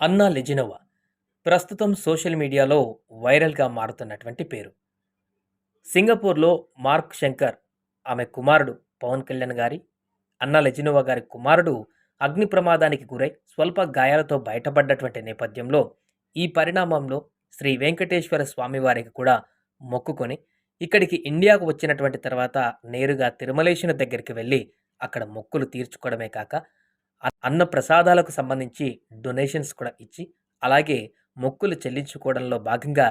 అన్నా లెజినోవా ప్రస్తుతం సోషల్ మీడియాలో వైరల్గా మారుతున్నటువంటి పేరు. సింగపూర్లో మార్క్ శంకర్ ఆమె కుమారుడు పవన్ కళ్యాణ్ గారి అన్నా లెజినోవా గారి కుమారుడు అగ్ని ప్రమాదానికి గురై స్వల్ప గాయాలతో బయటపడ్డటువంటి నేపథ్యంలో ఈ పరిణామంలో శ్రీ వెంకటేశ్వర స్వామివారికి కూడా మొక్కుకొని ఇక్కడికి ఇండియాకు వచ్చినటువంటి తర్వాత నేరుగా తిరుమలేశుని దగ్గరికి వెళ్ళి అక్కడ మొక్కులు తీర్చుకోవడమే కాక అన్న ప్రసాదాలకు సంబంధించి డొనేషన్స్ కూడా ఇచ్చి అలాగే మొక్కులు చెల్లించుకోవడంలో భాగంగా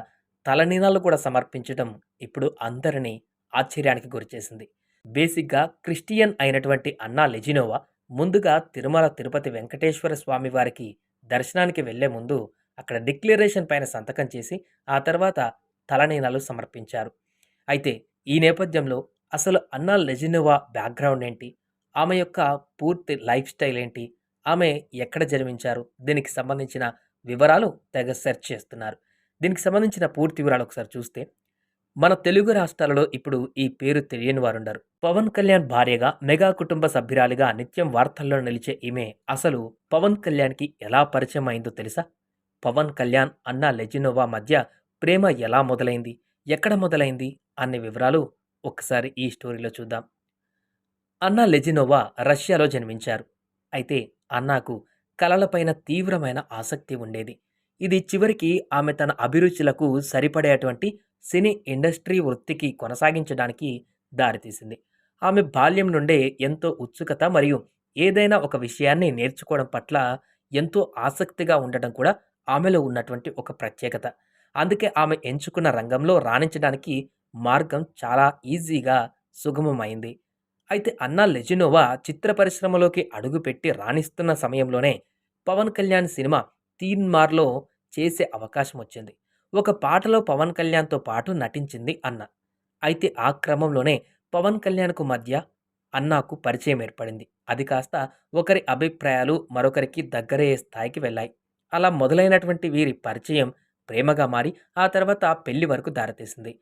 తలనీనాలు కూడా సమర్పించడం ఇప్పుడు అందరినీ ఆశ్చర్యానికి గురిచేసింది బేసిక్గా క్రిస్టియన్ అయినటువంటి అన్నా లెజినోవా ముందుగా తిరుమల తిరుపతి వెంకటేశ్వర స్వామి వారికి దర్శనానికి వెళ్ళే ముందు అక్కడ డిక్లరేషన్ పైన సంతకం చేసి ఆ తర్వాత తలనీనాలు సమర్పించారు. అయితే ఈ నేపథ్యంలో అసలు అన్నా లెజినోవా బ్యాక్గ్రౌండ్ ఏంటి? ఆమె యొక్క పూర్తి లైఫ్ స్టైల్ ఏంటి? ఆమె ఎక్కడ జన్మించారు? దీనికి సంబంధించిన వివరాలు తెగ సెర్చ్ చేస్తున్నారు. దీనికి సంబంధించిన పూర్తి వివరాలు ఒకసారి చూస్తే మన తెలుగు రాష్ట్రాలలో ఇప్పుడు ఈ పేరు తెలియని వారుండరు. పవన్ కళ్యాణ్ భార్యగా మెగా కుటుంబ సభ్యురాలిగా నిత్యం వార్తల్లో నిలిచే ఈమె అసలు పవన్ కళ్యాణ్కి ఎలా పరిచయం అయిందో తెలుసా? పవన్ కళ్యాణ్ అన్న లెజినోవా మధ్య ప్రేమ ఎలా మొదలైంది? ఎక్కడ మొదలైంది? అనే వివరాలు ఒకసారి ఈ స్టోరీలో చూద్దాం. అన్నా లెజినోవా రష్యాలో జన్మించారు. అయితే అన్నాకు కళలపైన తీవ్రమైన ఆసక్తి ఉండేది. ఇది చివరికి ఆమె తన అభిరుచులకు సరిపడేటువంటి సినీ ఇండస్ట్రీ వృత్తికి కొనసాగించడానికి దారితీసింది. ఆమె బాల్యం నుండే ఎంతో ఉత్సుకత మరియు ఏదైనా ఒక విషయాన్ని నేర్చుకోవడం పట్ల ఎంతో ఆసక్తిగా ఉండడం కూడా ఆమెలో ఉన్నటువంటి ఒక ప్రత్యేకత. అందుకే ఆమె ఎంచుకున్న రంగంలో రాణించడానికి మార్గం చాలా ఈజీగా సుగమమైంది. అయితే అన్నా లెజినోవా చిత్ర పరిశ్రమలోకి అడుగుపెట్టి రాణిస్తున్న సమయంలోనే పవన్ కళ్యాణ్ సినిమా తీన్మార్లో చేసే అవకాశం వచ్చింది. ఒక పాటలో పవన్ కళ్యాణ్తో పాటు నటించింది అన్న. అయితే ఆ క్రమంలోనే పవన్ కళ్యాణ్కు మధ్య అన్నాకు పరిచయం ఏర్పడింది. అది కాస్త ఒకరి అభిప్రాయాలు మరొకరికి దగ్గరయ్యే స్థాయికి వెళ్ళాయి. అలా మొదలైనటువంటి వీరి పరిచయం ప్రేమగా మారి ఆ తర్వాత పెళ్ళి వరకు దారితీసింది.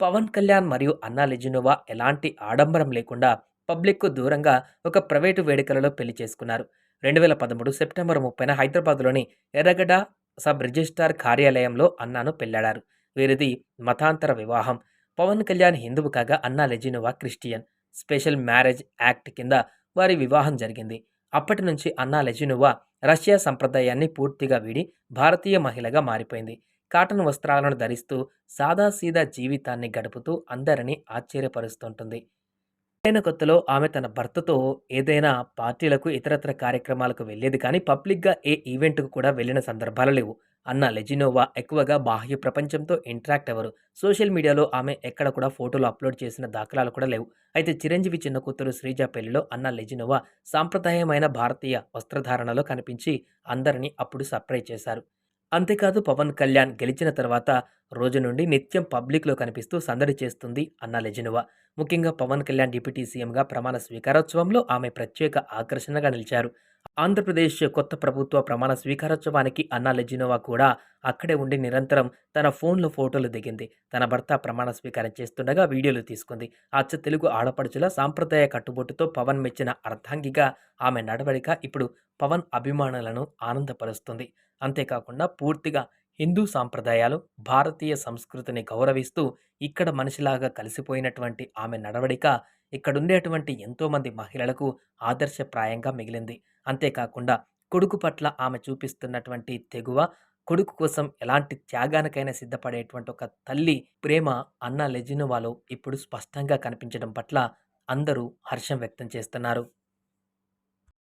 పవన్ కళ్యాణ్ మరియు అన్నా లెజినోవా ఎలాంటి ఆడంబరం లేకుండా పబ్లిక్కు దూరంగా ఒక ప్రైవేటు వేడుకలలో పెళ్ళి చేసుకున్నారు. రెండు వేల పదమూడు సెప్టెంబర్ ముప్పైన హైదరాబాద్లోని ఎర్రగడ్డ సబ్ రిజిస్ట్రార్ కార్యాలయంలో అన్నాను పెళ్ళాడారు. వీరిది మతాంతర వివాహం. పవన్ కళ్యాణ్ హిందువు కాగా Anna Lezhneva Christian. Special marriage act కింద వారి వివాహం జరిగింది. అప్పటి నుంచి అన్నా లెజినోవా రష్యా సంప్రదాయాన్ని పూర్తిగా వీడి భారతీయ మహిళగా మారిపోయింది. కాటన్ వస్త్రాలను ధరిస్తూ సాదాసీదా జీవితాన్ని గడుపుతూ అందరినీ ఆశ్చర్యపరుస్తుంటుంది. పెళ్ళైన కొత్తలో ఆమె తన భర్తతో ఏదైనా పార్టీలకు ఇతరత్ర కార్యక్రమాలకు వెళ్ళేది కానీ పబ్లిక్గా ఏ ఈవెంట్కు కూడా వెళ్ళిన సందర్భాలు లేవు. అన్న లెజినోవా ఎక్కువగా బాహ్య ప్రపంచంతో ఇంటరాక్ట్ అవ్వరు. సోషల్ మీడియాలో ఆమె ఎక్కడ కూడా ఫోటోలు అప్లోడ్ చేసిన దాఖలాలు కూడా లేవు. అయితే చిరంజీవి చిన్న కూతురు శ్రీజ పెళ్ళిలో అన్న లెజినోవా సాంప్రదాయమైన భారతీయ వస్త్రధారణలో కనిపించి అందరినీ అప్పుడు సర్ప్రైజ్ చేశారు. అంతేకాదు పవన్ కళ్యాణ్ గెలిచిన తర్వాత రోజు నుండి నిత్యం పబ్లిక్లో కనిపిస్తూ సందడి చేస్తుంది అన్న లెజినోవా. ముఖ్యంగా పవన్ కళ్యాణ్ డిప్యూటీ సీఎంగా ప్రమాణ స్వీకారోత్సవంలో ఆమె ప్రత్యేక ఆకర్షణగా నిలిచారు. ఆంధ్రప్రదేశ్ కొత్త ప్రభుత్వ ప్రమాణ స్వీకారోత్సవానికి అన్నా లెజినోవా కూడా అక్కడే ఉండి నిరంతరం తన ఫోన్లో ఫోటోలు దిగింది. తన భర్త ప్రమాణ స్వీకారం చేస్తుండగా వీడియోలు తీసుకుంది. అచ్చ తెలుగు ఆడపడుచుల సాంప్రదాయ కట్టుబొట్టుతో పవన్ మెచ్చిన అర్ధాంగిగా ఆమె నడవడిక ఇప్పుడు పవన్ అభిమానులను ఆనందపరుస్తుంది. అంతేకాకుండా పూర్తిగా హిందూ సాంప్రదాయాలు భారతీయ సంస్కృతిని గౌరవిస్తూ ఇక్కడ మనిషిలాగా కలిసిపోయినటువంటి ఆమె నడవడిక ఇక్కడుండేటువంటి ఎంతోమంది మహిళలకు ఆదర్శప్రాయంగా మిగిలింది. అంతేకాకుండా కొడుకు పట్ల ఆమె చూపిస్తున్నటువంటి తెగువ కొడుకు కోసం ఎలాంటి త్యాగానికైనా సిద్ధపడేటువంటి ఒక తల్లి ప్రేమ అన్న లెజినోవాలో ఇప్పుడు స్పష్టంగా కనిపించడం పట్ల అందరూ హర్షం వ్యక్తం చేస్తున్నారు.